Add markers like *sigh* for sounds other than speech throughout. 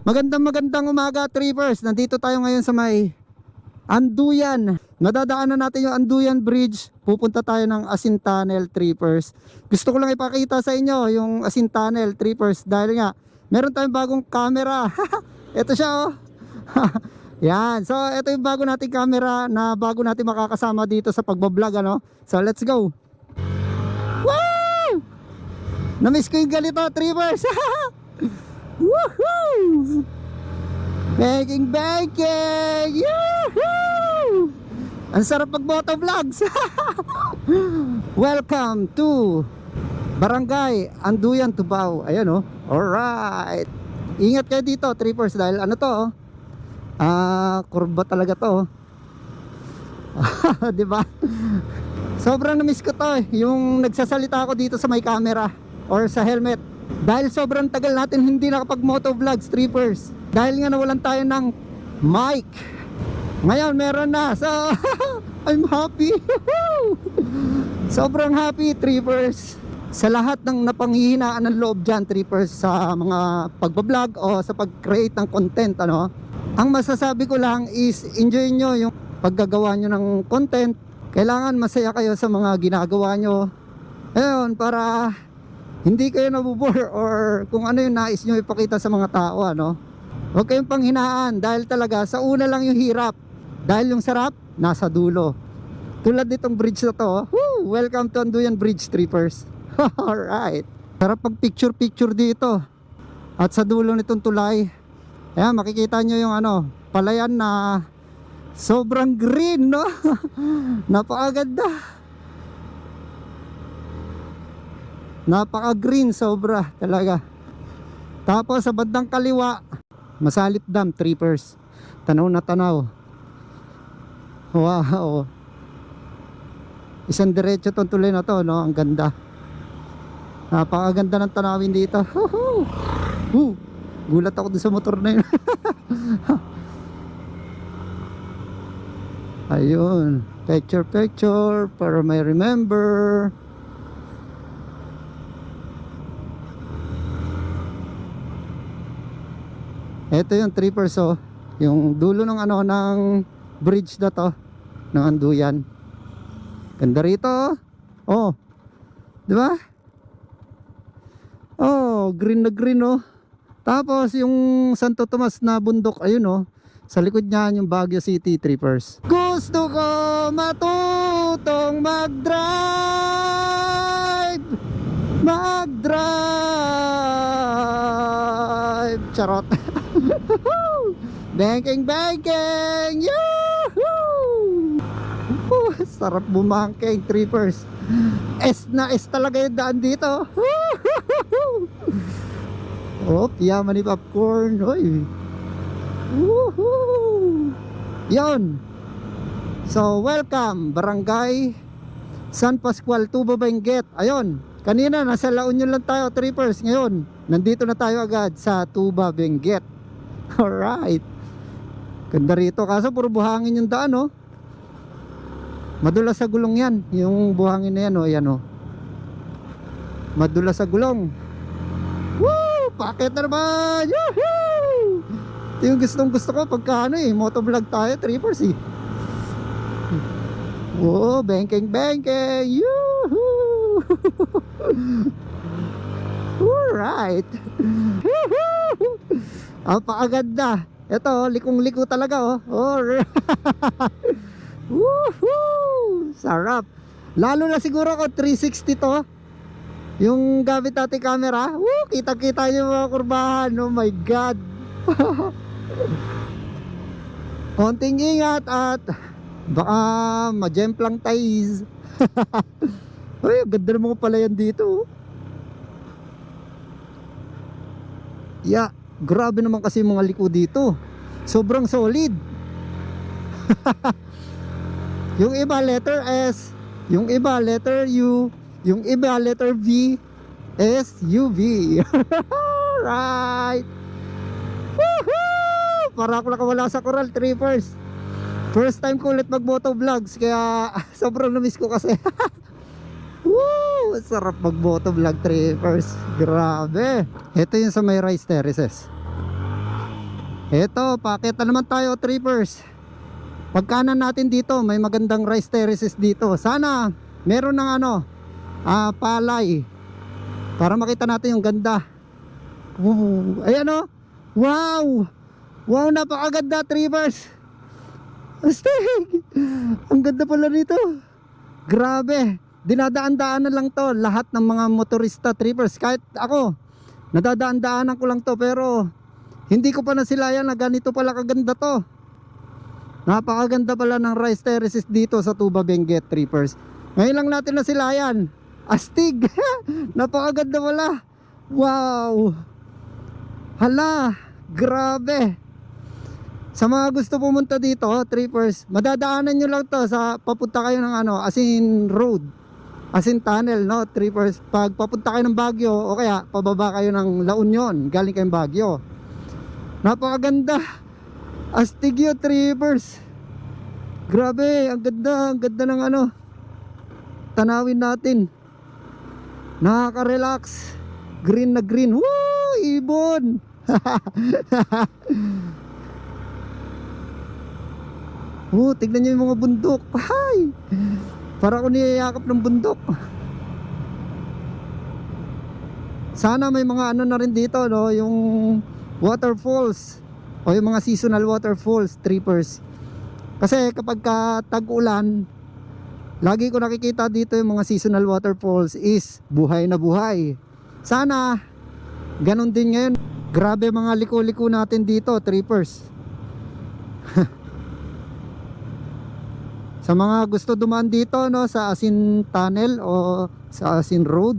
Magandang magandang umaga, trippers. Nandito tayo ngayon sa may Anduyan. Nadadaanan natin yung Anduyan Bridge. Pupunta tayo ng Asin Tunnel, trippers. Gusto ko lang ipakita sa inyo yung Asin Tunnel, trippers. Dahil nga, meron tayong bagong camera. *laughs* ito siya, oh. *laughs* Yan. So, ito yung bago nating camera na bago natin makakasama dito sa pagbablog, ano? So, let's go. Woo! Namiss ko yung ganito, trippers. *laughs* Woohoo! Baking, baking! Yahoo! Ang sarap pag vlogs. *laughs* Welcome to Barangay Anduyan, Tubao. Ayan oh. Alright. Ingat kayo dito, trippers, dahil ano to oh. Ah, kurba talaga to. oh. *laughs* 'Di ba? Sobrang na-miss ko to eh. Yung nagsasalita ako dito sa may camera or sa helmet. Dahil sobrang tagal natin hindi nakapag motovlog strippers. Dahil nga nawalan tayo ng mic. Ngayon meron na. So *laughs* I'm happy. *laughs* sobrang happy trippers. Sa lahat ng napanghihinaan ng loob dyan trippers sa mga pagbablog o sa pag-create ng content ano. Ang masasabi ko lang is enjoy nyo yung paggagawa nyo ng content. Kailangan masaya kayo sa mga ginagawa nyo. Ayun, para hindi kayo nabubore or kung ano yung nais nyo ipakita sa mga tao ano? Huwag kayong panghinaan dahil talaga sa una lang yung hirap. Dahil yung sarap nasa dulo. Tulad nitong bridge na to woo, welcome to Anduyan Bridge Trippers. *laughs* Alright sarap pag picture picture dito. At sa dulo nitong tulay. Ayan makikita nyo yung ano palayan na sobrang green no? *laughs* Napakaganda Napaka green sobra talaga. Tapos sa bandang kaliwa, Masalit Dam, Trippers. Tanaw na tanaw. Wow. Isang diretso tong tuloy na to, no? Ang ganda. Napakaganda ng tanawin dito. Woo! Gulat ako sa motor na yun. *laughs* Ayun. Picture picture para may remember. Ito yung trippers oh. Yung dulo ng ano ng bridge na to ng Anduyan. Ganda rito oh. Oh. 'Di ba? Oh, green na green oh. Tapos yung Santo Tomas na bundok ayun oh. Sa likod niyan yung Baguio City Trippers. Gusto ko matutong mag-drive. Mag-drive. Charot. *laughs* banking, banking! Yahoo! *laughs* Sarap bumangking, trippers. S na S talaga yung daan dito. oh, yaman ni popcorn. Hoy. Woohoo! Yon. So, welcome, Barangay San Pascual, Tubo Benguet. Ayun, kanina nasa La Union lang tayo, trippers. Ngayon, nandito na tayo agad sa Tuba Benguet. *laughs* Alright. Ganda rito. Kaso puro buhangin yung daan, oh. Madulas sa gulong yan. Yung buhangin na yan, oh. Yan, oh. Madulas sa gulong. Woo! Pakit na naman! Yahoo! Ito yung gustong gusto ko pagka ano eh. Motovlog tayo, trippers eh. Whoa, banking, banking! Yoo-hoo! *laughs* Alright! Apakaganda. Ito, likong-liko talaga oh. oh. *laughs* Woohoo! Sarap. Lalo na siguro ko 360 to. Yung gamit natin camera. Woo! Kita-kita yung mga kurbahan. Oh my God. *laughs* Konting ingat at baka majemplang ties. Uy, *laughs* ang ganda ng mga palayan dito. oh. Yeah, grabe naman kasi mga liko dito. Sobrang solid. *laughs* yung iba letter S, yung iba letter U, yung iba letter V, S, U, V. *laughs* right. Woohoo! Para ako nakawala sa Coral Trippers. First time ko ulit mag vlogs kaya *laughs* sobrang na-miss ko kasi. Woo! Sarap mag vlog trippers. Grabe. Ito yung sa may rice terraces. Eto, pakit na naman tayo, trippers. Pagkanan natin dito, may magandang rice terraces dito. Sana meron ng ano, ah, palay. Para makita natin yung ganda. Wow. Ayan o. Wow. Wow, napakaganda, trippers. Astig. *laughs* Ang ganda pala nito. Grabe. Dinadaan-daanan lang to. Lahat ng mga motorista, trippers. Kahit ako, nadadaan-daanan ko lang to. Pero hindi ko pa nasilayan na ganito pala kaganda to. Napakaganda pala ng rice terraces dito sa Tuba Benguet Trippers. Ngayon lang natin nasilayan. Astig! *laughs* Napakaganda pala. Wow! Hala! Grabe! Sa mga gusto pumunta dito, trippers, madadaanan nyo lang to sa papunta kayo ng ano, Asin Road. Asin Tunnel, no? Trippers, pag papunta kayo ng Baguio o kaya pababa kayo ng La Union, galing kayong Baguio. Napakaganda. Astigio Trippers. Grabe, ang ganda, ang ganda ng ano. Tanawin natin. Nakaka-relax. Green na green. Woo! Ibon! *laughs* Oh, tignan niyo yung mga bundok. Hay! Para ako niyayakap ng bundok. Sana may mga ano na rin dito, no? Yung waterfalls o yung mga seasonal waterfalls, trippers. Kasi kapag ka tag-ulan, lagi ko nakikita dito yung mga seasonal waterfalls is buhay na buhay. Sana ganun din ngayon. Grabe mga liko-liko natin dito, trippers. *laughs* sa mga gusto dumaan dito no sa Asin Tunnel o sa Asin Road,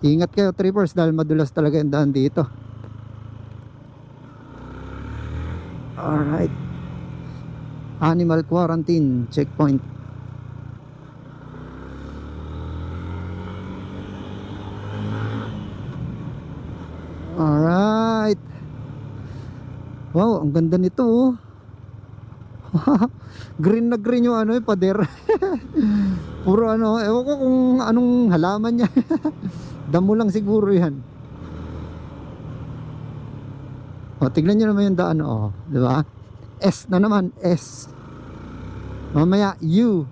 ingat kayo trippers dahil madulas talaga yung daan dito. Alright. Animal quarantine checkpoint. Alright. Wow, ang ganda nito oh. *laughs* green na green yung ano yung pader. *laughs* Puro ano, ewan ko kung anong halaman niya. *laughs* Damo lang siguro yan. O, tignan nyo naman yung daan, o. Di ba? S na naman, S. Mamaya, U.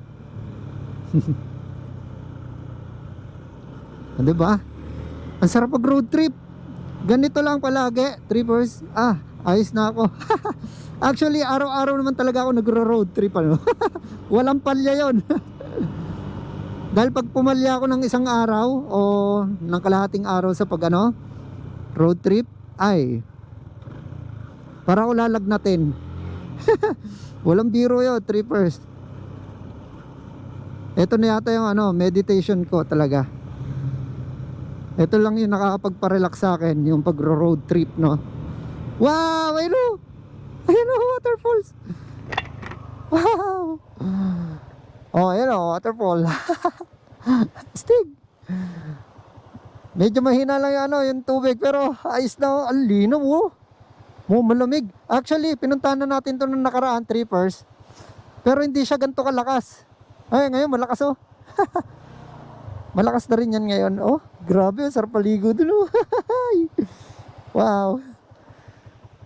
o, di ba? Ang sarap pag road trip. Ganito lang palagi, trippers. Ah, ayos na ako. *laughs* Actually, araw-araw naman talaga ako nagro-road trip, ano. *laughs* Walang palya yon. *laughs* Dahil pag pumalya ako ng isang araw o ng kalahating araw sa pag ano, road trip, ay, para ako lalagnatin. Walang biro yun, trippers. Ito na yata yung ano, meditation ko talaga. Ito lang yung nakakapagpa-relax sa akin, yung pag-road trip, no? Wow! Ayun o! Ayun o, waterfalls! Wow! Oh, ayun o, waterfall. *laughs* Stig! Medyo mahina lang yung ano, yung tubig, pero ayos na, ang linaw oh. Oh, malamig. Actually, pinuntahan na natin to nung nakaraan, trippers. Pero hindi siya ganito kalakas. Ay, ngayon malakas oh. *laughs* malakas na rin yan ngayon. Oh, grabe, sarap paligo dun oh. *laughs* wow.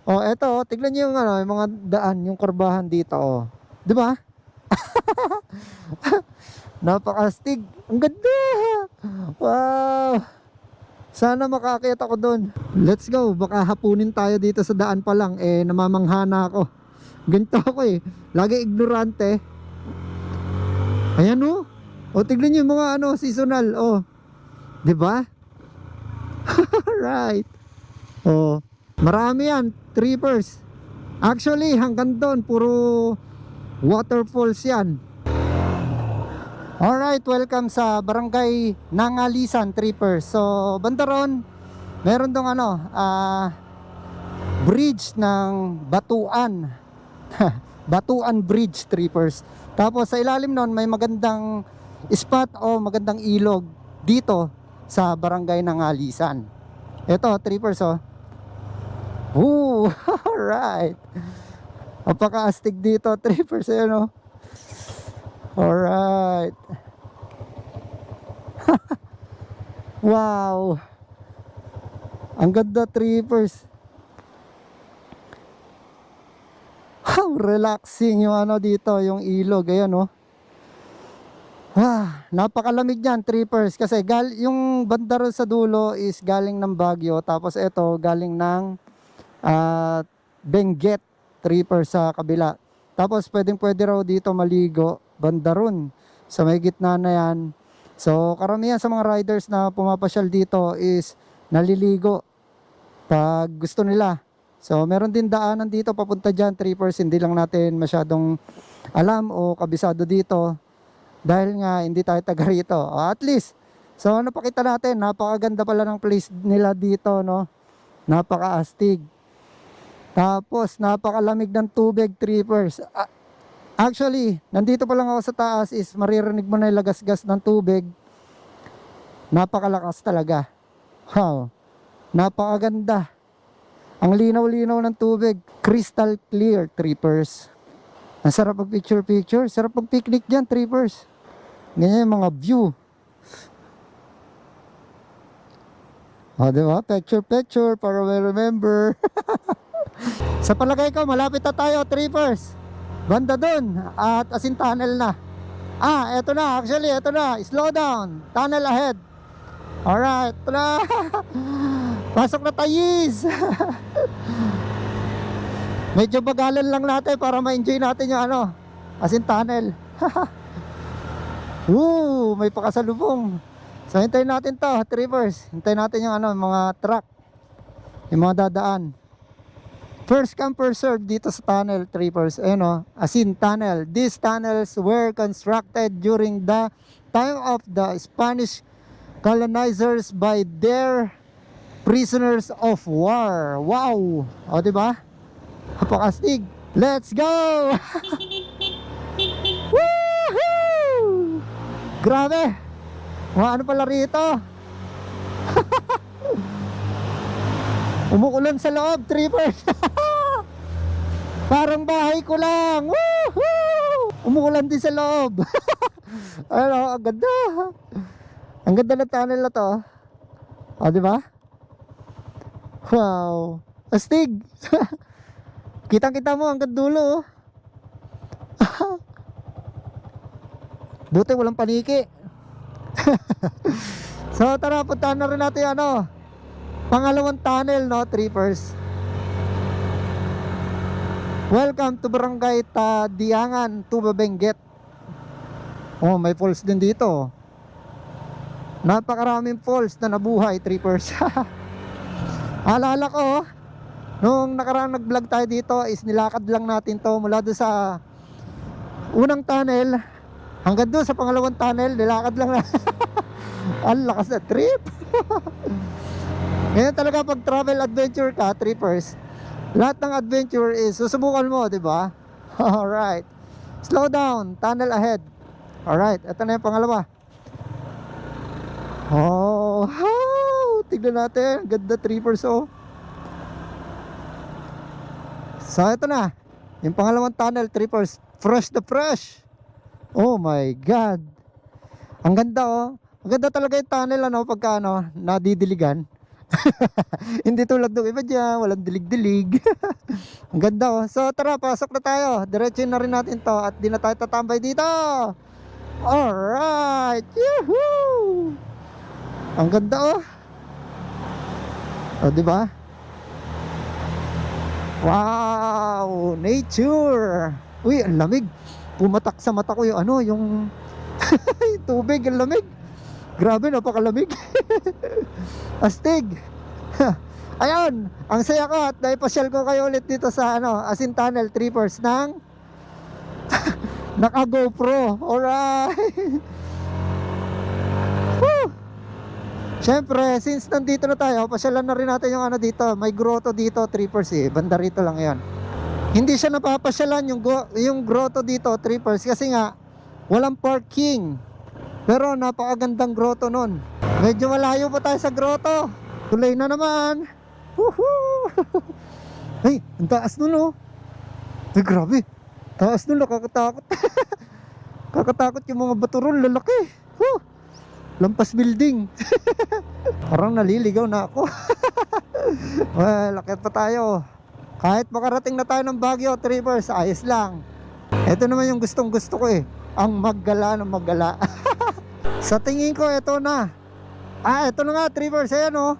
Oh, eto, oh, tignan niyo yung ano, yung mga daan, yung kurbahan dito oh. 'Di ba? *laughs* Napakastig. Ang ganda. Wow. Sana makakita ako doon. Let's go. Baka hapunin tayo dito sa daan pa lang. Eh, namamanghana ako. Ganito ako eh. Lagi ignorante. Ayan oh. O, tignan nyo yung mga ano, seasonal. Oh. 'Di ba? *laughs* right. Oh. Marami yan. Trippers. Actually, hanggang doon, puro waterfalls yan. Alright, welcome sa Barangay Nangalisan Trippers. So, bandaron, meron dong ano, ah, bridge ng Batuan. *laughs* Batuan Bridge Trippers. Tapos sa ilalim nun, may magandang spot o magandang ilog dito sa Barangay Nangalisan. Ito, Trippers oh. Ooh, *laughs* alright. Napaka-astig dito, Trippers. Ayan oh. Alright. *laughs* wow. Ang ganda trippers. Wow, relaxing yung ano dito, yung ilog, ayan oh. Ah, napakalamig niyan, trippers kasi gal yung banda sa dulo is galing ng Baguio tapos ito galing ng ah, Benguet trippers sa kabila. Tapos pwedeng pwede raw dito maligo banda ron sa may gitna na yan. So karamihan sa mga riders na pumapasyal dito is naliligo pag gusto nila. So meron din daanan dito papunta dyan trippers hindi lang natin masyadong alam o kabisado dito dahil nga hindi tayo taga rito. At least, so ano pakita natin, napakaganda pala ng place nila dito, no? Napakaastig. Tapos, napakalamig ng tubig, trippers. A- Actually, nandito pa lang ako sa taas is maririnig mo na yung lagas-gas ng tubig. Napakalakas talaga. Wow. Napakaganda. Ang linaw-linaw ng tubig. Crystal clear, trippers. Ang sarap pag picture-picture. Sarap pag picnic dyan, trippers. Ganyan yung mga view. O, di ba? Picture-picture para may remember. *laughs* Sa palagay ko, malapit na tayo, trippers. Banda dun. At asin tunnel na. Ah, eto na. Actually, eto na. Slow down. Tunnel ahead. Alright. Ito na. *laughs* Pasok na tayis. *laughs* Medyo bagalan lang natin para ma-enjoy natin yung ano. Asin tunnel. *laughs* Woo, may pakasalubong. So hintayin natin to, trippers. Hintayin natin yung ano, mga truck. Yung mga dadaan. First come first serve dito sa tunnel, trippers. Ayun o, Asin Tunnel. These tunnels were constructed during the time of the Spanish colonizers by their prisoners of war. Wow! O, di ba? Napakastig. Let's go! *laughs* Woohoo! Grabe! Mga ano pala rito? *laughs* Umuulan sa loob, trippers. *laughs* Parang bahay ko lang. Woohoo! Umuulan din sa loob. *laughs* ano, ang ganda. Ang ganda ng tunnel na to. O, di ba? Wow. Astig. *laughs* Kitang-kita mo hanggang dulo. oh. *laughs* Buti walang paniki. so tara, puntahan na rin natin ano. Pangalawang tunnel, no, trippers. Welcome to Barangay Tadiangan, Tuba Benguet. Oh, may falls din dito. Napakaraming falls na nabuhay, trippers. *laughs* Alala ko, nung nakaraan nag-vlog tayo dito is nilakad lang natin to mula doon sa unang tunnel hanggang doon sa pangalawang tunnel, nilakad lang na. *laughs* Ang lakas na trip. *laughs* Ganyan talaga pag travel adventure ka, trippers. Lahat ng adventure is susubukan mo, di ba? *laughs* Alright. Slow down, tunnel ahead. Alright, ito na yung pangalawa. Oh, wow! Tignan natin, ganda trippers oh. So ito na, yung pangalawang tunnel trippers, fresh the fresh. Oh my god. Ang ganda oh. Ang ganda talaga yung tunnel ano pagka ano, nadidiligan. *laughs* Hindi tulad ng iba dyan, walang dilig-dilig. *laughs* Ang ganda oh. So tara, pasok na tayo. Diretso na rin natin to at di na tayo tatambay dito. Alright! Yahoo! Ang ganda oh. Oh, di ba? Wow! Nature! Uy, ang lamig. Pumatak sa mata ko yung ano, yung, *laughs* yung tubig, ang lamig. Grabe, napakalamig. *laughs* Astig. *laughs* Ayun, ang saya ko at naipasyal ko kayo ulit dito sa ano, Asin Tunnel Trippers ng *laughs* naka GoPro. Alright. Siyempre, since nandito na tayo, pasyalan na rin natin yung ano dito. May grotto dito, trippers eh. Banda rito lang yan. Hindi siya napapasyalan yung, yung grotto dito, trippers. Kasi nga, walang parking. Pero napakagandang grotto nun. Medyo malayo pa tayo sa grotto. Tuloy na naman. Woohoo! *laughs* Ay, ang taas nun oh. Ay, grabe. Taas nun, nakakatakot. *laughs* Kakatakot yung mga bato ron, lalaki. Woo! Lampas building. *laughs* Parang naliligaw na ako. well, lakit pa tayo. Kahit makarating na tayo ng Baguio, Trippers, ayos lang. Ito naman yung gustong gusto ko eh. Ang maggala ng maggala. Sa tingin ko, ito na. Ah, ito na nga, Trippers. Ayan oh.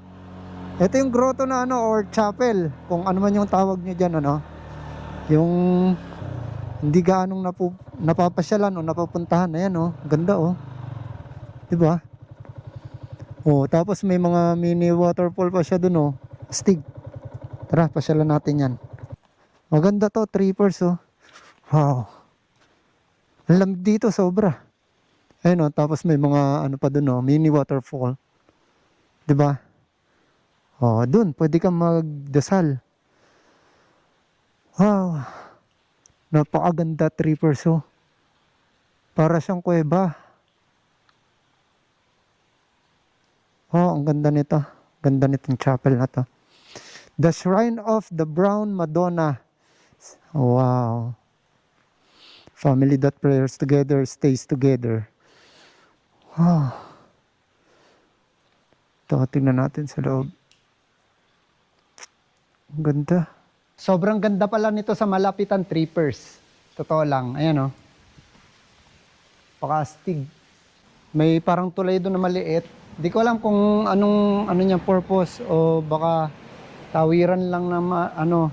Ito yung grotto na ano, or chapel. Kung ano man yung tawag nyo dyan, ano. Yung hindi gaanong napu, napapasyalan o napapuntahan. Ayan oh, ganda oh. 'Di ba? Oh, tapos may mga mini waterfall pa siya dun oh. Stig. Tara, pasyalan natin 'yan. Maganda to, trippers oh. Wow. Ang lamig dito sobra. Ayun oh, tapos may mga ano pa dun oh, mini waterfall. ba? Oh, dun pwede kang magdasal. Wow. Napakaganda trippers oh. Para siyang kuweba. Oh, ang ganda nito. Ganda nitong chapel na to. The Shrine of the Brown Madonna. Wow. Family that prayers together stays together. Wow. Ito, tingnan natin sa loob. Ang ganda. Sobrang ganda pala nito sa malapitan trippers. Totoo lang. Ayan o. Oh. Pakastig. May parang tulay doon na maliit. Di ko alam kung anong ano niya purpose o baka tawiran lang ma- ano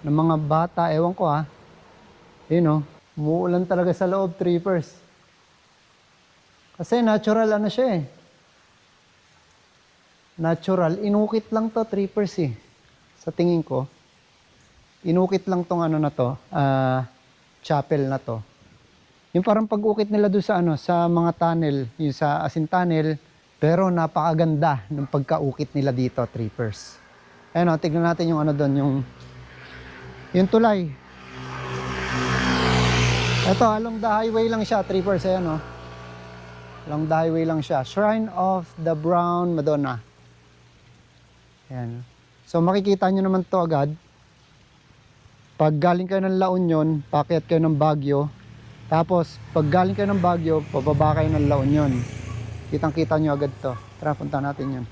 ng mga bata. Ewan ko ha. Yun o. Umuulan talaga sa loob trippers. Kasi natural ano siya eh. Natural. Inukit lang to trippers eh. Sa tingin ko inukit lang tong ano na to, ah, chapel na to. Yung parang pag-ukit nila doon sa ano, sa mga tunnel, yung sa asin tunnel, pero napakaganda ng pagkaukit nila dito, trippers. Ayun o, tignan natin yung ano doon, yung yung tulay. Ito, along the highway lang siya, trippers, ayan o. Along the highway lang siya. Shrine of the Brown Madonna. Ayan. So makikita nyo naman to agad. Pag galing kayo ng La Union, pakyat kayo ng Baguio. Tapos, pag galing kayo ng Baguio, pababa kayo ng La Union. Kitang kita nyo agad to. Tara, punta natin yun.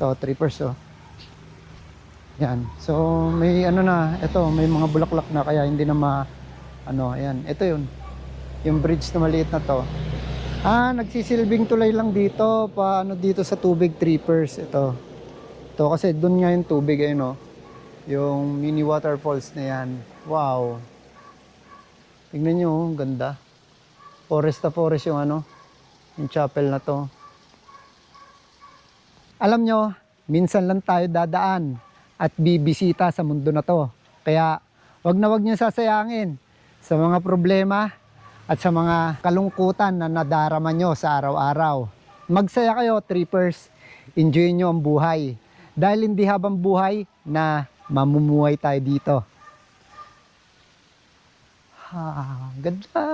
To, trippers oh. Yan. So, may ano na, ito, may mga bulaklak na kaya hindi na ma, ano, ayan. Ito yun. Yung bridge na maliit na to. Ah, nagsisilbing tulay lang dito, paano dito sa tubig trippers. Ito. Ito kasi doon nga yung tubig, ayun oh. Yung mini waterfalls na yan. Wow. Tingnan nyo, oh, ganda. Forest na forest yung ano, yung chapel na to. Alam nyo, minsan lang tayo dadaan at bibisita sa mundo na to. Kaya, wag na wag nyo sasayangin sa mga problema at sa mga kalungkutan na nadarama nyo sa araw-araw. Magsaya kayo, trippers. Enjoy nyo ang buhay. Dahil hindi habang buhay na mamumuhay tayo dito. Ha, ganda.